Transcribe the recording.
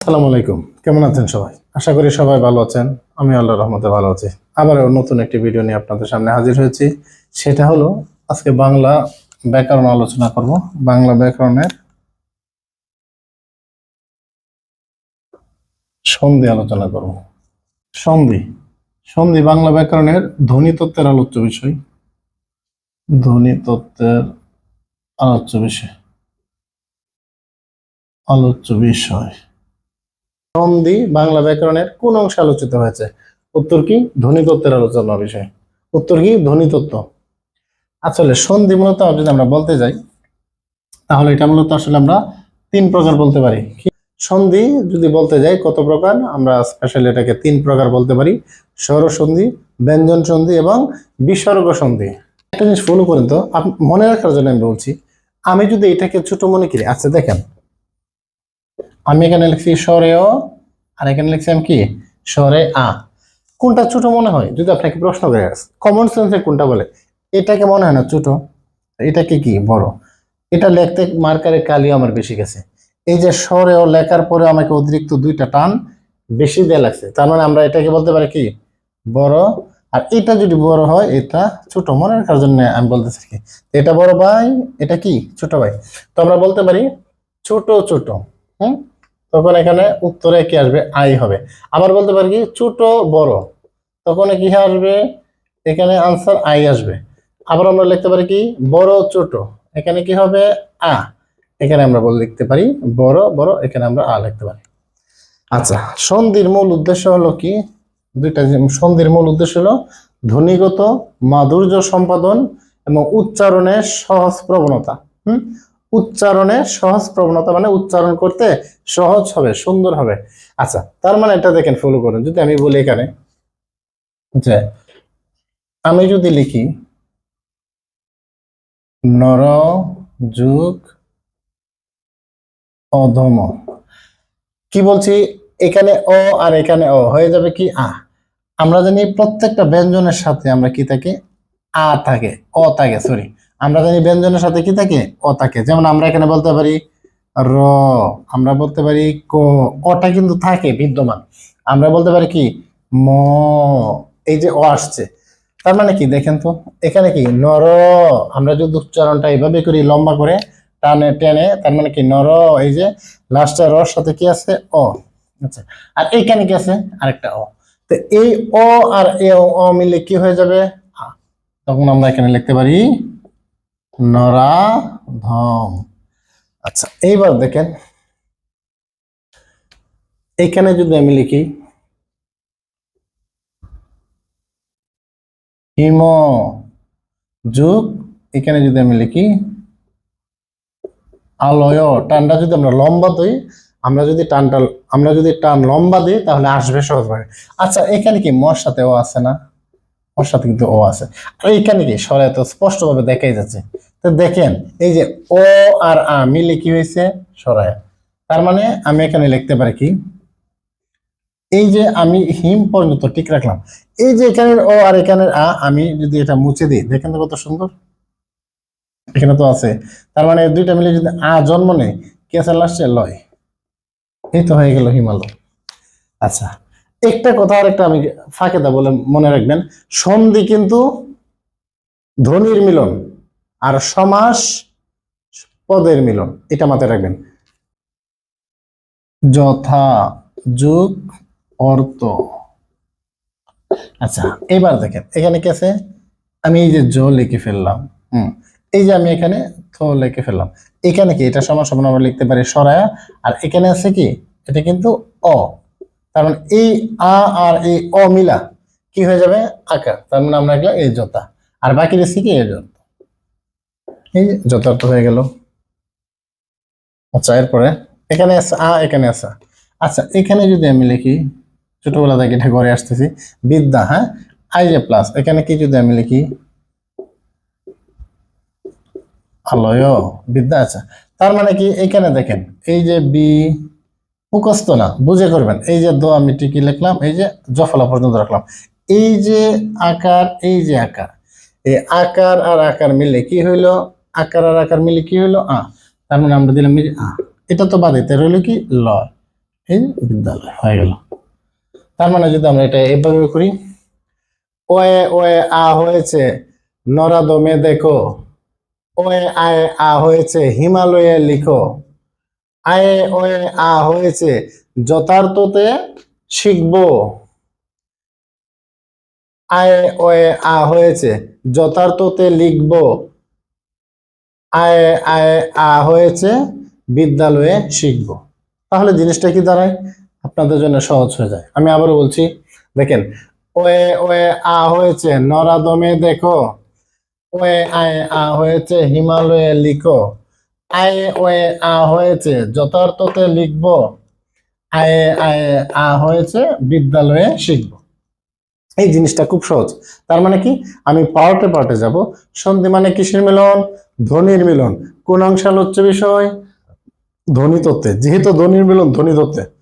আসসালামু আলাইকুম। কেমন আছেন সবাই? আশা করি সবাই ভালো আছেন। আমি আল্লাহ রহমতে ভালো আছি। আবারও নতুন একটি ভিডিও নিয়ে আপনাদের সামনে হাজির হয়েছি। সেটা হলো, আজকে বাংলা ব্যাকরণ আলোচনা করব। বাংলা ব্যাকরণের সন্ধি আলোচনা করব। সন্ধি। সন্ধি বাংলা ব্যাকরণের ধ্বনি তত্ত্বের আলোচ্য বিষয়। ধ্বনি তত্ত্বের আলোচ্য বিষয়। আলোচ্য বিষয়। সন্ধি বাংলা ব্যাকরণের কোন অংশে আলোচিত হয়েছে? উত্তর কি? ধ্বনিতত্ত্বের আলোচনা বিষয়। উত্তর কি? ধ্বনিতত্ত্ব আসলে সন্ধি মূলত যদি আমরা বলতে যাই, তাহলে এটা মূলত আসলে আমরা তিন প্রকার বলতে পারি। সন্ধি যদি বলতে যাই, কত প্রকার? আমরা স্পেশালি এটাকে তিন প্রকার বলতে পারি। স্বর সন্ধি ব্যঞ্জন সন্ধি এবং বিসর্গ সন্ধি একটা জিনিস ফলো করেন তো মনে রাখার জন্য আমি বলছি, আমি যদি এটাকে ছোট মনে করি আচ্ছা দেখেন আমি এখানে লিখছি স্বরে অ আর এখানে লিখছি আমি কি? স্বরে আ। কোনটা ছোট মনে হয়? যদি আপনাকে প্রশ্ন করে কমন সেন্সে কোনটা বলে? এটাকে মনে হয় না ছোট। এটাকে কি? বড়। এটা লেখতে মার্কারে কালিও আমার বেশি গেছে। এই যে স্বরে ও লেখার পরে আমাকে অতিরিক্ত দুইটা টান বেশি দেয়া লাগছে। তার মানে আমরা এটাকে বলতে পারি কি? বড়। আর এটা যদি বড় হয়, এটা ছোট। মনে রাখার জন্য আমি বলতেছি কি? এটা বড় ভাই, এটা কি? ছোট ভাই। তো আমরা বলতে পারি ছোট ছোট। হুম? তখন এখানে উত্তরে কি আসবে? আই হবে। আবার বলতে পারি কি? ছোট, বড়। তখন কি আসবে? এখানে আনসার আই আসবে। আবার আমরা লিখতে পারি কি? বড়, ছোট। এখানে কি হবে? আ। এখানে আমরা বলে লিখতে পারি, বড় বড়। এখানে আমরা আ লিখতে পারি। আচ্ছা সন্ধির মূল উদ্দেশ্য হলো কি? দুইটা সন্ধির মূল উদ্দেশ্য হলো ধ্বনিগত মাধুর্য সম্পাদন এবং উচ্চারণে সহজ প্রবণতা। হুম? উচ্চারণে সহজ প্রবণতা মানে উচ্চারণ করতে সহজ হবে, সুন্দর হবে। আচ্ছা তার মানে এটা দেখেন ফলো করুন। যদি আমি বলি এখানে যে, আমি যদি লিখি, নর যুগ অধম। কি বলছি? এখানে অ আর এখানে অ, হয়ে যাবে কি আ। আমরা জানি প্রত্যেকটা ব্যঞ্জনের সাথে আমরা কি থাকে? আ থাকে, অ থাকে সরি আমরা জানি ব্যঞ্জনের সাথে কি থাকে? অ থাকে। যেমন আমরা এখানে বলতে পারি র, আমরা বলতে পারি ক। অটা কিন্তু থাকে, বিদ্যমান। আমরা বলতে পারি কি? ম। এই যে অ আসছে। তার মানে কি? দেখেন তো, এখানে কি? নর আমরা যদি উচ্চারণটা এইভাবে করি, লম্বা করে, টানে, টেনে, তার মানে কি? নর এই যে লাস্টে রর সাথে কি আছে? অ। আচ্ছা আর এইখানে কি আছে? আরেকটা অ। তো এই অ আর এ অ মিলে কি হয়ে যাবে? তখন আমরা এখানে লিখতে পারি নরাধম। আচ্ছা এইবার দেখেন, এখানে যদি আমি লিখি হিম যুগ এখানে যদি আমি লিখি, আলয়, টানটা যদি আমরা লম্বা দিই, আমরা যদি টানটা, আমরা যদি টান লম্বা দিই, তাহলে আসবে সহজভাবে আচ্ছা এখানে কি মর সাথে ও আছে না? ওর সাথে কিন্তু ও আছে। আর এইখানে কি? সরে তো স্পষ্টভাবে দেখাই যাচ্ছে। তো দেখেন, এই যে ও আর আ মিলে কি হয়েছে? সরায় তার মানে আমি এখানে লিখতে পারি কি? এই যে আমি হিম পর্যন্ত ঠিক রাখলাম। এই যে এখানের ও আর এখানের আ আমি যদি এটা মুছে দিই, দেখেন তো কত সুন্দর। এখানে তো আছে। তার মানে দুইটা মিলে যদি আ জন্ম নেয়, কি আছে লাস্টে? লয়। এই তো হয়ে গেল হিমালয়। আচ্ছা একটা কথা আর একটা আমি ফাঁকে দা বলে মনে রাখবেন। সন্ধি কিন্তু ধ্বনির মিলন। আর সমাস পদের মিলন, এটা মাথায় রাখবেন। যথা যুগ অর্থ। আচ্ছা এবার দেখেন, এখানে কি আছে? আমি এই যে জ লিখে ফেললাম, হুম, এই যে আমি এখানে থ লিখে ফেললাম, এখানে কি এটা সমান সমান আমরা লিখতে পারি সরায়া? আর এখানে আছে কি? এটা কিন্তু অ। তার মানে এই আ আর এই অ মিলা কি হয়ে যাবে? আকার। তার মানে আমরা এই জতা আর বাকি রয়েছে কি? এই জত এই যথার্থ হয়ে গেল। আচ্ছা এরপরে? এখানে আছে, আ, এখানে আছে। আচ্ছা এখানে যদি আমি লিখি, ছোটবেলা থেকে এটা ঘরে আসতেছি, বিদ্যা হ্যাঁ? আই যে প্লাস, এখানে কি যদি আমি লিখি? আলয়, বিদ্যা আচ্ছা। তার মানে কি, এখানে দেখেন, এই যে বি, মুখস্থ না, বুঝে করবেন। এই যে দো, আমি টিকি লিখলাম, এই যে জফলা পর্যন্ত রাখলাম। এই যে আকার, এই যে আকার। এই আকার আর আকার মিলে কি হইল? আকার আর আকার মিলে কি হইল? আ। তার মানে আমরা দিলাম আ। এটা তো বাদে তার হইল কি? ল। এই বিদ্যালয়, হয়ে গেল। তার মানে যদি আমরা এটা এভাবে করি, ওয়ে ওয়ে, আ হয়েছে নরা দমে দেখো। ওয়ে, আয়ে, আ হয়েছে, হিমালয়ে লিখো। আয়ে, ওয়ে, আ হয়েছে, যথার্থতে শিখব। আয়ে, ওয়ে, আ হয়েছে, যথার্থতে লিখব। আয়ে আয়ে হয়েছে, বিদ্যালয়ে শিখব। তাহলে জিনিসটা কি দাঁড়ায়? আপনাদের জন্য সহজ হয়ে যায়। আমি আবারও বলছি, দেখেন, ওয়ে ওয়ে, আ হয়েছে, নরাদমে দেখো। ওয়ে, আয়ে, আ হয়েছে, হিমালয়ে লিখো। আয়ে, ওয়ে, আ হয়েছে, যথার্থতে লিখব। আয়ে আয়ে, আ হয়েছে, বিদ্যালয়ে শিখব। এই জিনিসটা খুব সহজ। তার মানে কি? আমি পার্টে পার্টে যাব। সন্ধি মানে কিসের মিলন, ধ্বনির মিলন। কোন অংশাল আলোচ্য বিষয়, ধ্বনি তত্ত্বে। যেহেতু ধ্বনির মিলন, ধ্বনি তত্ত্বে।